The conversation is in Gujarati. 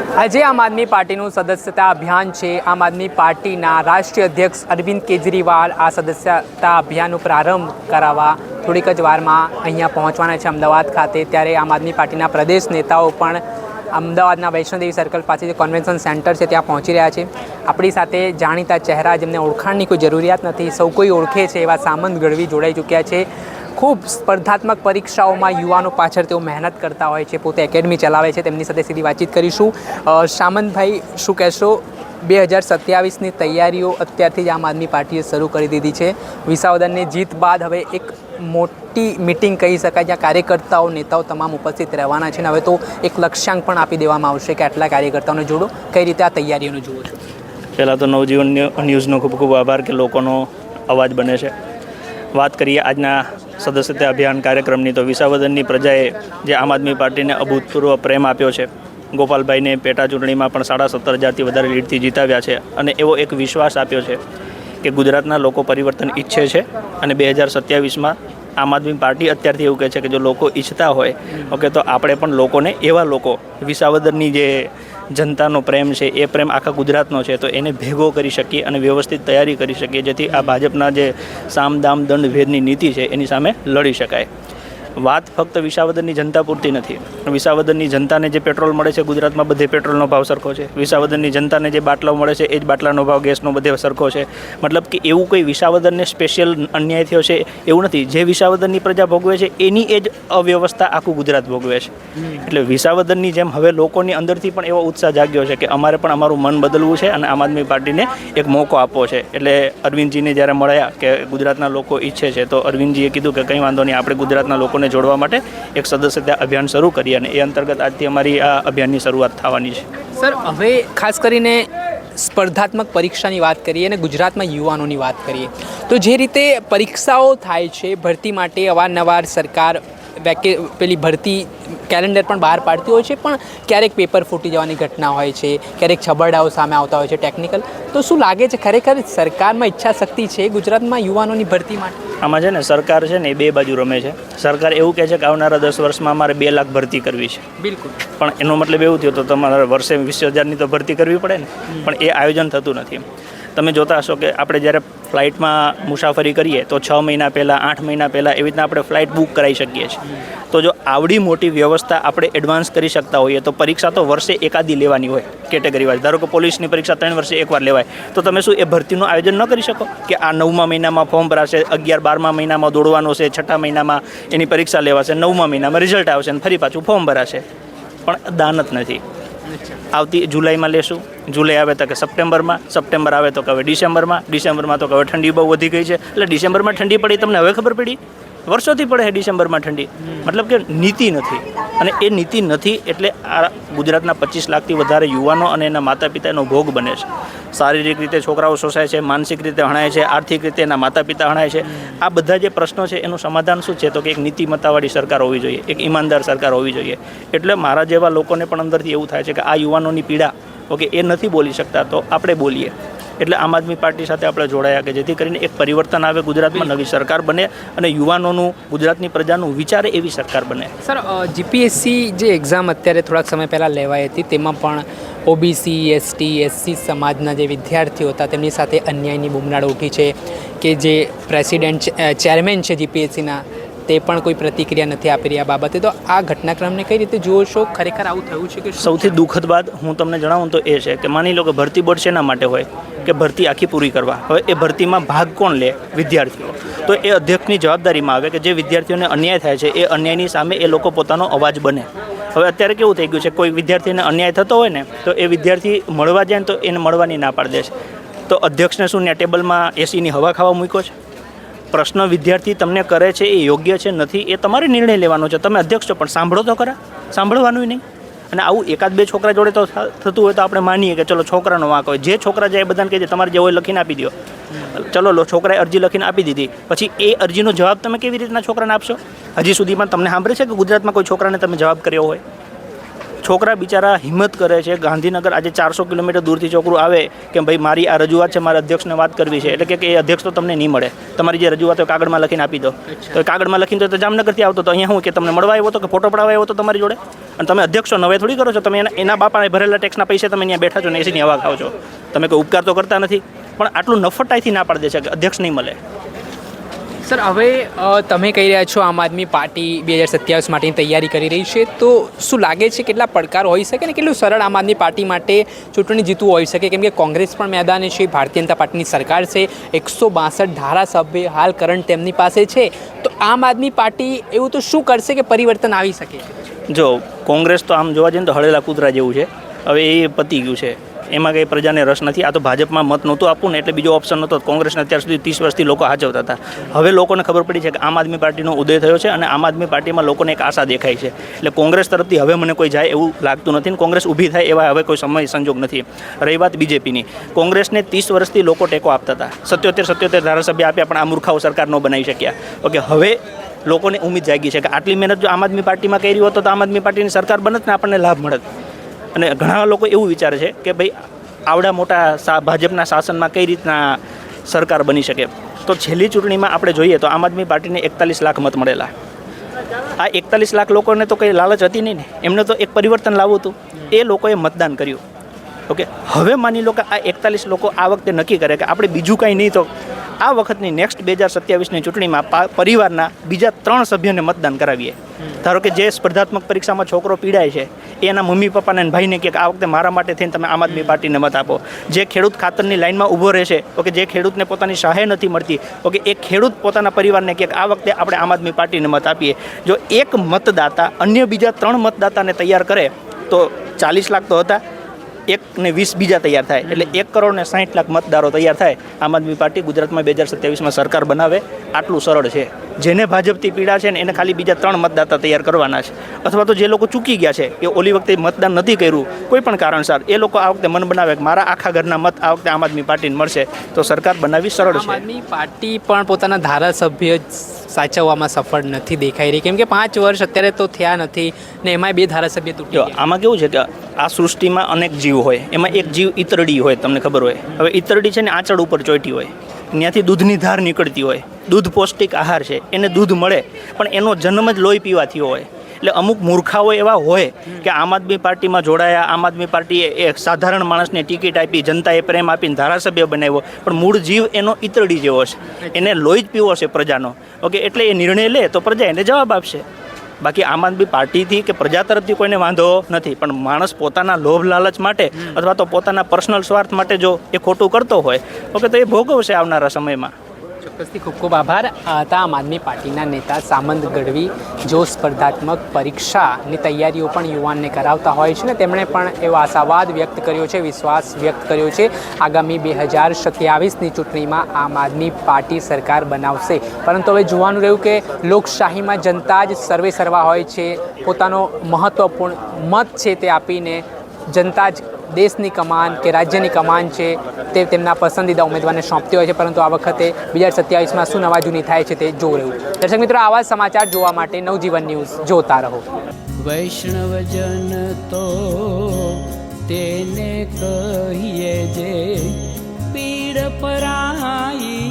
આજે આમ આદમી પાર્ટીનું સદસ્યતા અભિયાન છે. આમ આદમી પાર્ટીના રાષ્ટ્રીય અધ્યક્ષ અરવિંદ કેજરીવાલ આ સદસ્યતા અભિયાનનો પ્રારંભ કરાવવા થોડીક જ વારમાં અહીંયા પહોંચવાના છે અમદાવાદ ખાતે. ત્યારે આમ આદમી પાર્ટીના પ્રદેશ નેતાઓ પણ અમદાવાદના વૈષ્ણોદેવી સર્કલ પાસે જે કન્વેન્શન સેન્ટર છે ત્યાં પહોંચી રહ્યા છે. આપણી સાથે જાણીતા ચહેરા જેમને ઓળખાણની કોઈ જરૂરિયાત નથી, સૌ કોઈ ઓળખે છે એવા સામંત ગઢવી જોડાઈ ચૂક્યા છે. ખૂબ સ્પર્ધાત્મક પરીક્ષાઓમાં યુવાનો પાછળ તેઓ મહેનત કરતા હોય છે, પોતે એકેડમી ચલાવે છે, તેમની સાથે સીધી વાતચીત કરીશું. સામંતભાઈ શું કહેશો? બે હજાર સત્યાવીસની તૈયારીઓ અત્યારથી જ આમ આદમી પાર્ટીએ શરૂ કરી દીધી છે. વિસાવદનની જીત બાદ હવે એક મોટી મિટિંગ કહી શકાય, જ્યાં કાર્યકર્તાઓ, નેતાઓ તમામ ઉપસ્થિત રહેવાના છે. અને હવે તો એક લક્ષ્યાંક પણ આપી દેવામાં આવશે કે આટલા કાર્યકર્તાઓને જોડો કઈ રીતે આ તૈયારીઓને જુઓ છો? પહેલાં તો નવજીવન ન્યૂઝનો ખૂબ ખૂબ આભાર કે લોકોનો અવાજ બને છે. વાત કરીએ આજના સદસ્યતા અભિયાન કાર્યક્રમની તો વિસાવદનની પ્રજાએ જે આમ આદમી પાર્ટીને અભૂતપૂર્વ પ્રેમ આપ્યો છે, ગોપાલભાઈને પેટા ચૂંટણીમાં પણ સાડા સત્તર હજારથી વધારે લીડથી જીતાવ્યા છે અને એવો એક વિશ્વાસ આપ્યો છે કે ગુજરાતના લોકો પરિવર્તન ઈચ્છે છે અને બે હજાર સત્યાવીસમાં આમ આદમી પાર્ટી અત્યારથી એવું કહે છે કે જો લોકો ઈચ્છતા હોય, ઓકે, તો આપણે પણ લોકોને એવા લોકો વિસાવદરની જે જનતાનો પ્રેમ છે, એ પ્રેમ આખા ગુજરાતનો છે, તો એને ભેગો કરી શકીએ અને વ્યવસ્થિત તૈયારી કરી શકીએ, જેથી આ ભાજપના જે સામ દામ દંડ ભેદની નીતિ છે, એની સામે લડી શકાય. વાત ફક્ત વિસાવદરની જનતા પૂરતી નથી. વિસાવદરની જનતાને જે પેટ્રોલ મળે છે ગુજરાતમાં બધે પેટ્રોલનો ભાવ સરખો છે. વિસાવદરની જનતાને જે બાટલાઓ મળે છે, એ જ બાટલાનો ભાવ ગેસનો બધે સરખો છે. મતલબ કે એવું કોઈ વિસાવદરને સ્પેશિયલ અન્યાય થયો છે એવું નથી. જે વિસાવદરની પ્રજા ભોગવે છે, એની એ જ અવ્યવસ્થા આખું ગુજરાત ભોગવે છે. એટલે વિસાવદરની જેમ હવે લોકોની અંદરથી પણ એવો ઉત્સાહ જાગ્યો છે કે અમારે પણ અમારું મન બદલવું છે અને આમ આદમી પાર્ટીને એક મોકો આપવો છે. એટલે અરવિંદજીને જ્યારે મળ્યા કે ગુજરાતના લોકો ઈચ્છે છે, તો અરવિંદજીએ કીધું કે કંઈ વાંધો નહીં, આપણે ગુજરાતના લોકોને જોડવા માટે એક સદસ્યતા અભિયાન શરૂ કરીએ અને એ અંતર્ગત આજથી અમારી આ અભિયાનની શરૂઆત થવાની છે. સર, હવે ખાસ કરીને સ્પર્ધાત્મક પરીક્ષાની વાત કરીએ અને ગુજરાતમાં યુવાનોની વાત કરીએ, તો જે રીતે પરીક્ષાઓ થાય છે ભરતી માટે અવારનવાર સરકાર વેકે પેલી ભરતી કેલેન્ડર પણ બહાર પાડતી હોય છે પણ ક્યારેક પેપર ફૂટી જવાની ઘટના હોય છે ક્યારેક છબરડાઓ સામે આવતા હોય છે ટેકનિકલ તો શું લાગે છે ખરેખર સરકારમાં ઈચ્છા શક્તિ છે ગુજરાતમાં યુવાનોની ભરતી માટે? આમાં છે ને સરકાર છે ને એ બે બાજુ રમે છે. સરકાર એવું કહે છે કે આવનારા દસ વર્ષમાં અમારે બે લાખ ભરતી કરવી છે. બિલકુલ. પણ એનો મતલબ એવું થયો તો તમારે વર્ષે વીસ હજારની તો ભરતી કરવી પડે ને. પણ એ આયોજન થતું નથી તમે જોતા હશો કે આપણે જ્યારે ફ્લાઇટમાં મુસાફરી કરીએ તો છ મહિના પહેલાં, આઠ મહિના પહેલાં એવી રીતના આપણે ફ્લાઇટ બુક કરાવી શકીએ છીએ. તો જો આવડી મોટી વ્યવસ્થા આપણે એડવાન્સ કરી શકતા હોઈએ તો પરીક્ષા તો વર્ષે એકાદી લેવાની હોય કેટેગરી વાઇઝ ધારો કે પોલીસની પરીક્ષા ત્રણ વર્ષે એકવાર લેવાય. તો તમે શું એ ભરતીનું આયોજન ન કરી શકો? કે આ નવમા મહિનામાં ફોર્મ ભરાશે, અગિયાર બારમા મહિનામાં દોડવાનું છે, છઠ્ઠા મહિનામાં એની પરીક્ષા લેવાશે, નવમા મહિનામાં રિઝલ્ટ આવશે અને ફરી પાછું ફોર્મ ભરાશે. પણ દાનત નથી. આવતી જુલાઈમાં લેશું. જુલાઈ આવે તો કે સપ્ટેમ્બરમાં, સપ્ટેમ્બર આવે તો કે હવે ડિસેમ્બરમાં ડિસેમ્બરમાં તો કે હવે ઠંડી બહુ વધી ગઈ છે. એટલે ડિસેમ્બરમાં ઠંડી પડી, તમને હવે ખબર પડી? વર્ષોથી પડે છે ડિસેમ્બરમાં ઠંડી. મતલબ કે નીતિ નથી. અને એ નીતિ નથી એટલે આ ગુજરાતના પચીસ લાખથી વધારે યુવાનો અને એના માતા પિતા એનો ભોગ બને છે. શારીરિક રીતે છોકરાઓ શોષાય છે, માનસિક રીતે હણાય છે, આર્થિક રીતે એના માતા પિતા હણાય છે. આ બધા જે પ્રશ્નો છે એનું સમાધાન શું છે? તો કે એક નીતિમત્તાવાળી સરકાર હોવી જોઈએ, એક ઈમાનદાર સરકાર હોવી જોઈએ. એટલે મારા જેવા લોકોને પણ અંદરથી એવું થાય છે કે આ યુવાનોની પીડા, ઓકે, એ નથી બોલી શકતા, તો આપણે બોલીએ. એટલે આમ આદમી પાર્ટી સાથે આપણે જોડાયા કે જેથી કરીને એક પરિવર્તન આવે ગુજરાતમાં, નવી સરકાર બને અને યુવાનોનું, ગુજરાતની પ્રજાનું વિચારે એવી સરકાર બને. સર જીપીએસસી જે એક્ઝામ અત્યારે થોડાક સમય પહેલાં લેવાઈ હતી, તેમાં પણ ઓબીસી એસટી એસસી સમાજના જે વિદ્યાર્થીઓ હતા, તેમની સાથે અન્યાયની બૂમનાળ ઉઠી છે કે જે પ્રેસિડેન્ટ ચેરમેન છે જીપીએસસીના તે પણ કોઈ પ્રતિક્રિયા નથી આપી રહ્યા બાબતે. તો આ ઘટનાક્રમને કઈ રીતે જુઓ છો? ખરેખર આવું થયું છે કે સૌથી દુઃખદ બાદ હું તમને જણાવું તો એ છે કે માની લો કે ભરતી બોર્ડ શેના માટે હોય? કે ભરતી આખી પૂરી કરવા. હવે એ ભરતીમાં ભાગ કોણ લે? વિદ્યાર્થીઓ. તો એ અધ્યક્ષની જવાબદારીમાં આવે કે જે વિદ્યાર્થીઓને અન્યાય થાય છે એ અન્યાયની સામે એ લોકો પોતાનો અવાજ બને. હવે અત્યારે કેવું થઈ ગયું છે? કોઈ વિદ્યાર્થીને અન્યાય થતો હોય ને તો એ વિદ્યાર્થી મળવા જાય ને તો એને મળવાની ના પાડી દે છે. તો અધ્યક્ષને શું ને ટેબલમાં એસીની હવા ખાવા મૂક્યો છે? પ્રશ્ન વિદ્યાર્થી તમને કરે છે એ યોગ્ય છે, નથી એ તમારે નિર્ણય લેવાનો છે. તમે અધ્યક્ષ છો, પણ સાંભળો તો ખરા. સાંભળવાનું નહીં. અને આવું એકાદ બે છોકરા જોડે તો થતું હોય તો આપણે માનીએ કે ચલો છોકરાનો વાંક હોય. જે છોકરા જાય બધાને કહે છે તમારે જે હોય લખીને આપી દો ચલો લો, છોકરાએ અરજી લખીને આપી દીધી. પછી એ અરજીનો જવાબ તમે કેવી રીતના છોકરાને આપશો? હજી સુધીમાં તમને સાંભળે છે કે ગુજરાતમાં કોઈ છોકરાને તમે જવાબ કર્યો હોય? છોકરા બિચારા હિંમત કરે છે. ગાંધીનગર આજે ચારસો કિલોમીટર દૂરથી છોકરું આવે કે ભાઈ મારી આ રજૂઆત છે મારા અધ્યક્ષને વાત કરવી છે. એટલે કે એ અધ્યક્ષ તો તમને નહીં મળે. તમારી જે રજૂઆત હોય કાગળમાં લખીને આપી દો. તો કાગળમાં લખીને તો જામનગરથી આવતો તો અહીંયા હું કે તમને મળવા આવ્યો હતો કે ફોટો પડાવવા આવ્યો હતો તમારી જોડે? અને તમે અધ્યક્ષો નવે થોડી કરો છો. તમે એના એના બાપાએ ભરેલા ટેક્સના પૈસે તમે અહીંયા બેઠા છો ને એસીની હવા ખાવ છો. તમે કોઈ ઉપકાર તો કરતા નથી. પણ આટલું નફટાઈથી ના પાડી દે છે કે અધ્યક્ષ નહીં મળે. સર, હવે તમે કહી રહ્યા છો આમ આદમી પાર્ટી બે હજાર સત્યાવીસ માટેની તૈયારી કરી રહી છે. તો શું લાગે છે કેટલા પડકાર હોઈ શકે ને કેટલું સરળ આમ આદમી પાર્ટી માટે ચૂંટણી જીતવું હોઈ શકે? કેમ કે કોંગ્રેસ પણ મેદાને છે, ભારતીય જનતા પાર્ટીની સરકાર છે, એકસો બાસઠ ધારાસભ્ય હાલ કરંટ તેમની પાસે છે. તો આમ આદમી પાર્ટી એવું તો શું કરશે કે પરિવર્તન આવી શકે? જો, કોંગ્રેસ તો આમ જોવા જઈએ તો હળેલા કૂતરા જેવું છે. હવે એ પતી ગયું છે. એમાં કંઈ પ્રજાને રસ નથી. આ તો ભાજપમાં મત નહોતું આપવું ને એટલે બીજો ઓપ્શન નહોતો. કોંગ્રેસને અત્યાર સુધી ત્રીસ વર્ષથી લોકો હાજવતા હતા. હવે લોકોને ખબર પડી છે કે આમ આદમી પાર્ટીનો ઉદય થયો છે અને આમ આદમી પાર્ટીમાં લોકોને એક આશા દેખાય છે. એટલે કોંગ્રેસ તરફથી હવે મને કોઈ જાય એવું લાગતું નથી ને કોંગ્રેસ ઊભી થાય એવા હવે કોઈ સમય સંજોગ નથી. રહી વાત બીજેપીની. કોંગ્રેસને ત્રીસ વર્ષથી લોકો ટેકો આપતા હતા. સત્યોતેર સત્યોતેર ધારાસભ્ય આપ્યા પણ આ મૂર્ખાઓ સરકાર ન બનાવી શક્યા. ઓકે, હવે લોકોને ઉમ્મીદ જાગી છે કે આટલી મહેનત જો આમ આદમી પાર્ટીમાં કરી હોત તો આમ આદમી પાર્ટીની સરકાર બનત ને આપણને લાભ મળત. અને ઘણા લોકો એવું વિચારે છે કે ભાઈ આવડા મોટા ભાજપના શાસનમાં કઈ રીતના સરકાર બની શકે. તો છેલ્લી ચૂંટણીમાં આપણે જોઈએ તો આમ આદમી પાર્ટીને એકતાલીસ લાખ મત મળેલા. આ એકતાલીસ લાખ લોકોને તો કંઈ લાલચ હતી નહીં ને. એમને તો એક પરિવર્તન લાવવું હતું. એ લોકોએ મતદાન કર્યું. ઓકે? હવે માની લો કે આ એકતાલીસ લોકો આ વખતે નક્કી કરે કે આપણે બીજું કાંઈ નહીં તો આ વખતની નેક્સ્ટ બે હજાર સત્યાવીસની ચૂંટણીમાં પરિવારના બીજા ત્રણ સભ્યોને મતદાન કરાવીએ. ધારો કે જે સ્પર્ધાત્મક પરીક્ષામાં છોકરો પીડાય છે એના મમ્મી પપ્પાને ભાઈને કે આ વખતે મારા માટે થઈને તમે આમ આદમી પાર્ટીને મત આપો. જે ખેડૂત ખાતરની લાઇનમાં ઊભો રહેશે ઓકે જે ખેડૂતને પોતાની સહાય નથી મળતી ઓકે એ ખેડૂત પોતાના પરિવારને કે આ વખતે આપણે આમ આદમી પાર્ટીને મત આપીએ. જો એક મતદાતા અન્ય બીજા ત્રણ મતદાતાને તૈયાર કરે, તો ચાલીસ લાખ તો હતા. એક ને વીસ બીજા તૈયાર થાય. એટલે એક કરોડ ને સાઠ લાખ મતદારો તૈયાર થાય. આમ આદમી પાર્ટી ગુજરાતમાં બે હજાર સત્યાવીસમાં સરકાર બનાવે આટલું સરળ છે. જેને ભાજપથી પીડા છે ને એને ખાલી બીજા ત્રણ મતદાતા તૈયાર કરવાના છે. અથવા તો જે લોકો ચૂકી ગયા છે કે ઓલી વખતે મતદાન નથી કર્યું કોઈ પણ કારણસર. એ લોકો આ વખતે મન બનાવે કે મારા આખા ઘરના મત આ વખતે આમ આદમી પાર્ટીને મળશે. તો સરકાર બનાવવી સરળ આમ છે આદમી પાર્ટી પણ પોતાના ધારાસભ્ય સાચવવામાં સફળ નથી દેખાઈ રહી. કેમ કે પાંચ વર્ષ અત્યારે તો થયા નથી ને એમાંય બે ધારાસભ્ય તૂટ્યો આમાં કેવું છે કે આ સૃષ્ટિમાં અનેક જીવ હોય, એમાં એક જીવ ઈતરડી હોય, તમને ખબર હોય. હવે ઈતરડી છે ને આંચળ ઉપર ચોંટી હોય. ત્યાંથી દૂધની ધાર નીકળતી હોય. દૂધ પૌષ્ટિક આહાર છે, એને દૂધ મળે, પણ એનો જન્મ જ લોહી પીવાથી હોય. એટલે અમુક મૂર્ખાઓ એવા હોય કે આમ આદમી પાર્ટીમાં જોડાયા, આમ આદમી પાર્ટીએ એક સાધારણ માણસને ટિકિટ આપી, જનતાએ પ્રેમ આપીને ધારાસભ્ય બનાવ્યો, પણ મૂળ જીવ એનો ઈતરડી જેવો છે. એને લોહી જ પીવો છે પ્રજાનો. ઓકે, એટલે એ નિર્ણય લે તો પ્રજા એને જવાબ આપશે. બાકી આમ આદમી પાર્ટીથી કે પ્રજા તરફથી કોઈને વાંધો નથી પણ માણસ પોતાના લોભ લાલચ માટે અથવા તો પોતાના પર્સનલ સ્વાર્થ માટે જો એ ખોટું કરતો હોય ઓકે તો એ ભોગવશે આવનારા સમયમાં. ચોક્કસથી ખૂબ ખૂબ આભાર. હતા આમ આદમી પાર્ટીના નેતા સામંત ગઢવી જો સ્પર્ધાત્મક પરીક્ષાની તૈયારીઓ પણ યુવાનને કરાવતા હોય છે ને તેમણે પણ એવો આશાવાદ વ્યક્ત કર્યો છે, વિશ્વાસ વ્યક્ત કર્યો છે. આગામી બે હજાર સત્યાવીસની ચૂંટણીમાં આમ આદમી પાર્ટી સરકાર બનાવશે. પરંતુ હવે જોવાનું રહ્યું કે લોકશાહીમાં જનતા જ સર્વે સર્વા હોય છે. પોતાનો મહત્ત્વપૂર્ણ મત છે તે આપીને જનતા જ દેશની કમાન કે રાજ્યની કમાન છે તે તેમના પસંદીદા ઉમેદવારને સોંપતી હોય છે. પરંતુ આ વખતે બે હજાર સત્યાવીસમાં શું નવાજૂની થાય છે તે જોવું રહ્યું. દર્શક મિત્રો, આવા સમાચાર જોવા માટે નવજીવન ન્યૂઝ જોતા રહો. વૈષ્ણવજન તો તેને કહીએ જે પીડ પરાઈ